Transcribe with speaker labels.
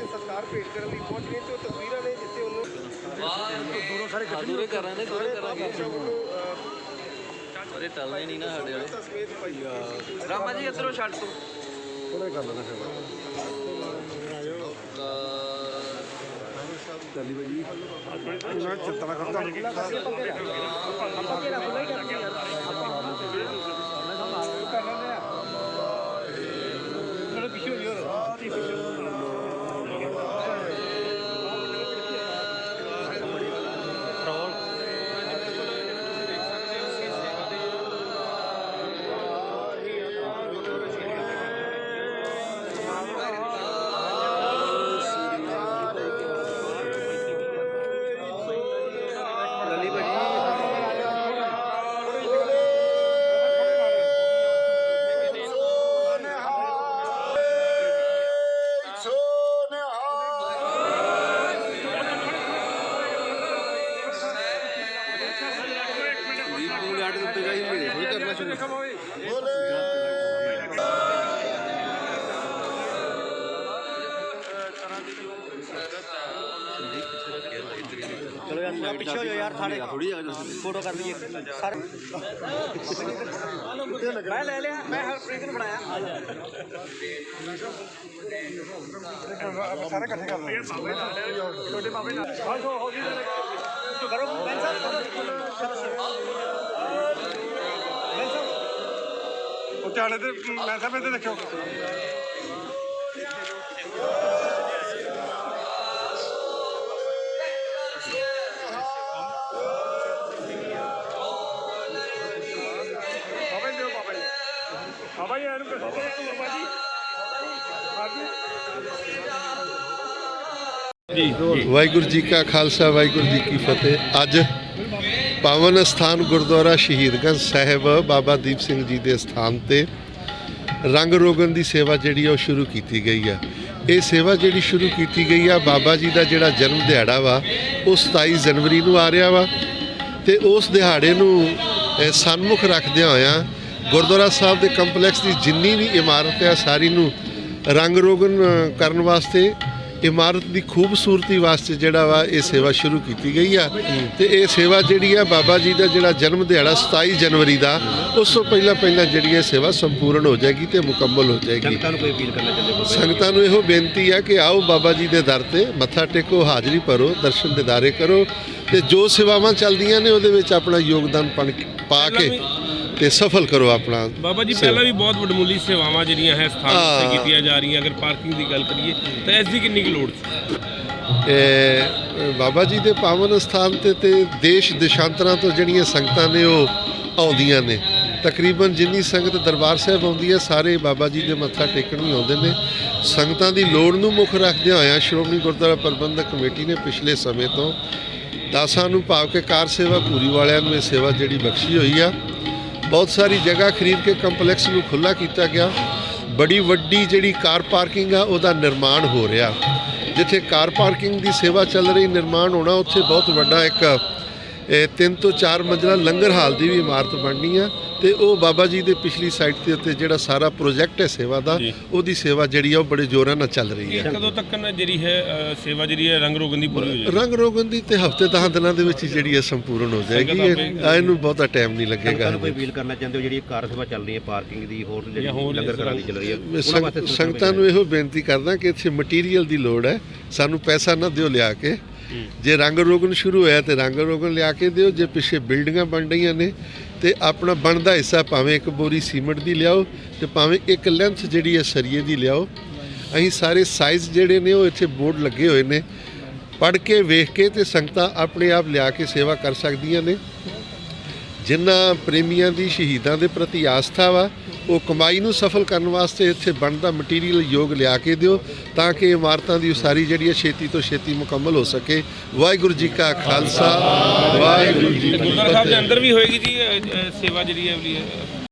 Speaker 1: ਤੇ ਸਤਿਕਾਰ ਭੇਟ ਕਰਨ ਲਈ ਪਹੁੰਚ ਗਏ ਤੇ ਉਹ ਤਸਵੀਰਾਂ ਨੇ ਜਿੱਥੇ ਉਹਨੂੰ
Speaker 2: ਦੂਰੋਂ ਸਾਰੇ ਦੂਰੇ ਕਰਾਂਗੇ ਦੂਰੇ ਕਰਾਂਗੇ। ਅਰੇ ਟਲਨੇ ਨਹੀਂ ਨਾ ਸਾਡੇ ਵਾਲੇ। ਰਾਮਾ ਜੀ ਇੱਧਰੋਂ ਛੱਡ ਤੂੰ। ਲੱਲੀ ਗਾੜ ਦੇ ਉੱਤੇ ਜਾਈ ਮੇਰੇ ਥੋੜੀ ਕਰਨਾ ਸ਼ੁਰੂ। ਚਲੋ ਯਾਰ ਪਿੱਛੇ ਹੋ ਯਾਰ ਥਾੜੇ ਥੋੜੀ ਆ ਫੋਟੋ ਕਰ ਲਈਏ। ਸਾਰੇ ਮੈਂ ਲੈ ਲਿਆ ਮੈਂ ਹਰਪ੍ਰੀਤ ਨੂੰ ਬਣਾਇਆ
Speaker 1: ਸਾਰੇ ਇਕੱਠੇ ਕਰ ਲਓ। ਛੋਟੇ ਬਾਬੇ ਨਾਲ। ਹੋ ਹੋ ਗਈ
Speaker 2: ਕਰੋ ਬੈਨ
Speaker 1: ਉਹ ਚਾਲੇ ਤੇ ਮੈਂ ਸਭ ਇੱਥੇ ਦੇਖਿਓ ਬਾਬਾ ਜੀ ਇਹਨੂੰ ਕਿਹੋ ਬਾਬਾ ਜੀ।
Speaker 3: ਵਾਹਿਗੁਰੂ ਜੀ ਕਾ ਖਾਲਸਾ, ਵਾਹਿਗੁਰੂ ਜੀ ਕੀ ਫਤਿਹ। ਅੱਜ ਪਾਵਨ ਸਥਾਨ ਗੁਰਦੁਆਰਾ ਸ਼ਹੀਦਗੰਜ ਸਾਹਿਬ ਬਾਬਾ ਦੀਪ ਸਿੰਘ ਜੀ ਦੇ ਸਥਾਨ ਤੇ ਰੰਗ ਰੋਗਨ ਦੀ ਸੇਵਾ ਜਿਹੜੀ ਆ ਉਹ ਸ਼ੁਰੂ ਕੀਤੀ ਗਈ ਆ। ਇਹ ਸੇਵਾ ਜਿਹੜੀ ਸ਼ੁਰੂ ਕੀਤੀ ਗਈ ਆ ਬਾਬਾ ਜੀ ਦਾ ਜਿਹੜਾ ਜਨਮ ਦਿਹਾੜਾ ਵਾ ਉਹ 27 ਜਨਵਰੀ ਨੂੰ ਆ ਰਿਹਾ ਵਾ ਤੇ ਉਸ ਦਿਹਾੜੇ ਨੂੰ ਅਹ, ਸਨਮੁਖ ਰੱਖਦਿਆਂ ਹੋਇਆਂ ਗੁਰਦੁਆਰਾ ਸਾਹਿਬ ਦੇ ਕੰਪਲੈਕਸ ਦੀ ਜਿੰਨੀ ਵੀ ਇਮਾਰਤ ਆ ਸਾਰੀ ਨੂੰ ਰੰਗ ਰੋਗਨ ਕਰਨ ਵਾਸਤੇ ਇਮਾਰਤ ਦੀ ਖੂਬਸੂਰਤੀ ਵਾਸਤੇ ਜਿਹੜਾ ਵਾ ਇਹ ਸੇਵਾ ਸ਼ੁਰੂ ਕੀਤੀ ਗਈ ਆ। ਤੇ ਇਹ ਸੇਵਾ ਜਿਹੜੀ ਆ ਬਾਬਾ ਜੀ ਦਾ ਜਿਹੜਾ ਜਨਮ ਦਿਹਾੜਾ 27 ਜਨਵਰੀ ਦਾ ਉਸ ਤੋਂ ਪਹਿਲਾਂ ਪਹਿਲਾਂ ਜਿਹੜੀ ਇਹ ਸੇਵਾ ਸੰਪੂਰਨ ਹੋ ਜਾਏਗੀ ਤੇ ਮੁਕੰਮਲ ਹੋ ਜਾਏਗੀ।
Speaker 2: ਨੂੰ ਕੋਈ ਅਪੀਲ ਕਰਨਾ ਚਾਹੁੰਦੇ ਹੋ
Speaker 3: ਸੰਗਤਾਂ ਨੂੰ ਇਹੋ ਬੇਨਤੀ ਹੈ ਕਿ ਆਓ ਬਾਬਾ ਜੀ ਦੇ ਦਰ ਤੇ ਮੱਥਾ ਟੇਕੋ ਹਾਜ਼ਰੀ ਭਰੋ ਦਰਸ਼ਨ ਦਿਦਾਰੇ ਕਰੋ ਤੇ ਜੋ ਸੇਵਾਵਾਂ ਚੱਲਦੀਆਂ ਨੇ ਉਹਦੇ ਵਿੱਚ ਆਪਣਾ ਯੋਗਦਾਨ ਪਣ- ਪਾ ਕੇ ਤੇ ਸਫਲ ਕਰੋ ਆਪਣਾ
Speaker 4: ਬਾਬਾ ਜੀ। ਪਹਿਲਾਂ ਵੀ ਬਹੁਤ ਵਡਮੁੱਲੀ ਸੇਵਾਵਾਂ ਜਿਹੜੀਆਂ ਹੈ ਸਥਾਨ ਕੀਤੀਆਂ ਜਾ ਰਹੀਆਂ ਅਗਰ ਪਾਰਕਿੰਗ ਦੀ ਗੱਲ ਕਰੀਏ ਤਾਂ ਇਸ ਦੀ ਕਿੰਨੀ ਕੁ ਲੋੜ ਸੀ?
Speaker 3: ਇਹ ਬਾਬਾ ਜੀ ਦੇ ਪਾਵਨ ਸਥਾਨ ਤੇ ਤੇ ਦੇਸ਼ ਦੇਸ਼ਾਂਤਰਾਂ ਤੋਂ ਜਿਹੜੀਆਂ ਸੰਗਤਾਂ ਨੇ ਉਹ ਆਉਂਦੀਆਂ ਨੇ। ਤਕਰੀਬਨ ਜਿੰਨੀ ਸੰਗਤ ਦਰਬਾਰ ਸਾਹਿਬ ਆਉਂਦੀ ਹੈ ਸਾਰੇ ਬਾਬਾ ਜੀ ਦੇ ਮੱਥਾ ਟੇਕਣ ਵੀ ਆਉਂਦੇ ਨੇ। ਸੰਗਤਾਂ ਦੀ ਲੋੜ ਨੂੰ ਮੁੱਖ ਰੱਖਦਿਆਂ ਹੋਇਆਂ ਸ਼੍ਰੋਮਣੀ ਗੁਰਦੁਆਰਾ ਪ੍ਰਬੰਧਕ ਕਮੇਟੀ ਨੇ ਪਿਛਲੇ ਸਮੇਂ ਤੋਂ ਦਾਸਾਂ ਨੂੰ ਭਾਵ ਕੇ ਕਾਰ ਸੇਵਾ ਪੂਰੀ ਵਾਲਿਆਂ ਨੂੰ ਇਹ ਸੇਵਾ ਜਿਹੜੀ ਬਖਸ਼ੀ ਹੋਈ ਆ। ਬਹੁਤ ਸਾਰੀ ਜਗ੍ਹਾ ਖਰੀਦ ਕੇ ਕੰਪਲੈਕਸ ਨੂੰ ਖੁੱਲਾ ਕੀਤਾ ਗਿਆ। ਬੜੀ ਵੱਡੀ ਜਿਹੜੀ ਕਾਰ ਪਾਰਕਿੰਗ ਆ, ਉਹਦਾ ਨਿਰਮਾਣ ਹੋ ਰਿਹਾ। ਜਿੱਥੇ ਕਾਰ ਪਾਰਕਿੰਗ ਦੀ ਸੇਵਾ ਚੱਲ ਰਹੀ, ਨਿਰਮਾਣ ਹੋਣਾ, ਉੱਥੇ ਬਹੁਤ ਵੱਡਾ ਇੱਕ ਤਿੰਨ ਤੋਂ ਚਾਰ ਮੰਜ਼ਲਾ ਲੰਗਰ ਹਾਲ ਦੀ ਵੀ ਇਮਾਰਤ ਬਣਨੀ ਆ ਤੇ ਉਹ ਬਾਬਾ ਜੀ ਦੇ ਪਿਛਲੀ ਸਾਈਡ ਦੇ ਉੱਤੇ ਜਿਹੜਾ ਸਾਰਾ ਪ੍ਰੋਜੈਕਟ ਹੈ ਸੇਵਾ ਦਾ। ਉਹਦੀ ਸੇਵਾ ਜਿਹੜੀ ਆ ਉਹ ਬੜੇ ਜ਼ੋਰਾਂ ਨਾਲ ਚੱਲ ਰਹੀ ਹੈ।
Speaker 4: ਕਦੋਂ ਤੱਕ ਨਾ ਜਿਹੜੀ ਹੈ ਸੇਵਾ ਜਿਹੜੀ ਹੈ ਰੰਗ ਰੋਗਨ ਦੀ ਪੂਰੀ ਹੋ ਜਾਏਗੀ?
Speaker 3: ਰੰਗ ਰੋਗਨ ਦੀ ਤੇ ਹਫ਼ਤੇ 10 ਦਿਨਾਂ ਦੇ ਵਿੱਚ ਜਿਹੜੀ ਹੈ ਸੰਪੂਰਨ ਹੋ ਜਾਏਗੀ। ਇਹਨੂੰ ਬਹੁਤਾ ਟਾਈਮ ਨਹੀਂ ਲੱਗੇਗਾ
Speaker 2: ਨੂੰ ਕੋਈ ਅਪੀਲ ਕਰਨਾ ਚਾਹੁੰਦੇ ਹੋ ਜਿਹੜੀ ਕਾਰ ਸੇਵਾ ਚੱਲ ਰਹੀ ਹੈ ਪਾਰਕਿੰਗ ਦੀ ਹੋਰ ਲੰਗਰ ਦੀ ਚੱਲ ਰਹੀ ਹੈ
Speaker 3: ਸੰਗਤਾਂ ਨੂੰ ਇਹੋ ਬੇਨਤੀ ਕਰਦਾ ਕਿ ਇੱਥੇ ਮਟੀਰੀਅਲ ਦੀ ਲੋੜ ਹੈ ਸਾਨੂੰ ਪੈਸਾ ਨਾ ਦਿਓ ਲਿਆ ਕੇ ਜੇ ਰੰਗ ਰੋਗਨ ਸ਼ੁਰੂ ਹੋਇਆ ਤੇ ਰੰਗ ਰੋਗਨ ਲਿਆ ਕੇ ਦਿਓ, ਜੇ ਪਿੱਛੇ ਬਿਲਡਿੰਗਾਂ ਬਣ ਰਹੀਆਂ ਨੇ ਤੇ ਆਪਣਾ ਬਣਦਾ ਹਿੱਸਾ ਭਾਵੇਂ ਇੱਕ ਬੋਰੀ ਸੀਮੈਂਟ ਦੀ ਲਿਆਓ ਤੇ ਭਾਵੇਂ ਇੱਕ ਲੈਂਥ ਜਿਹੜੀ ਹੈ ਸਰੀਏ ਦੀ ਲਿਆਓ। ਅਸੀਂ ਸਾਰੇ ਸਾਈਜ਼ ਜਿਹੜੇ ਨੇ ਉਹ ਇੱਥੇ ਬੋਰਡ ਲੱਗੇ ਹੋਏ ਨੇ। ਪੜ੍ਹ ਕੇ, ਵੇਖ ਕੇ ਤੇ ਸੰਗਤਾਂ ਆਪਣੇ ਆਪ ਲਿਆ ਕੇ ਸੇਵਾ ਕਰ ਸਕਦੀਆਂ ਨੇ। ਜਿਨ੍ਹਾਂ ਪ੍ਰੇਮੀਆਂ ਦੀ, ਸ਼ਹੀਦਾਂ ਦੇ ਪ੍ਰਤੀ ਆਸਥਾ ਵਾ ਉਹ ਕਮਾਈ ਨੂੰ ਸਫਲ ਕਰਨ ਵਾਸਤੇ ਇੱਥੇ ਬਣਦਾ ਮਟੀਰੀਅਲ ਯੋਗ ਲਿਆ ਕੇ ਦਿਓ ਤਾਂ ਕਿ ਇਮਾਰਤਾਂ ਦੀ ਉਸਾਰੀ ਜਿਹੜੀ ਹੈ ਛੇਤੀ ਤੋਂ ਛੇਤੀ ਮੁਕੰਮਲ ਹੋ ਸਕੇ। ਵਾਹਿਗੁਰੂ ਜੀ ਕਾ ਖਾਲਸਾ ਵਾਹਿਗੁਰੂ ਜੀ ਕੀ
Speaker 4: ਗੁਰਦੁਆਰਾ ਸਾਹਿਬ ਦੇ
Speaker 3: ਫਤਿਹ।
Speaker 4: ਅੰਦਰ ਵੀ ਹੋਏਗੀ ਜੀ ਸੇਵਾ ਜਿਹੜੀ ਹੈ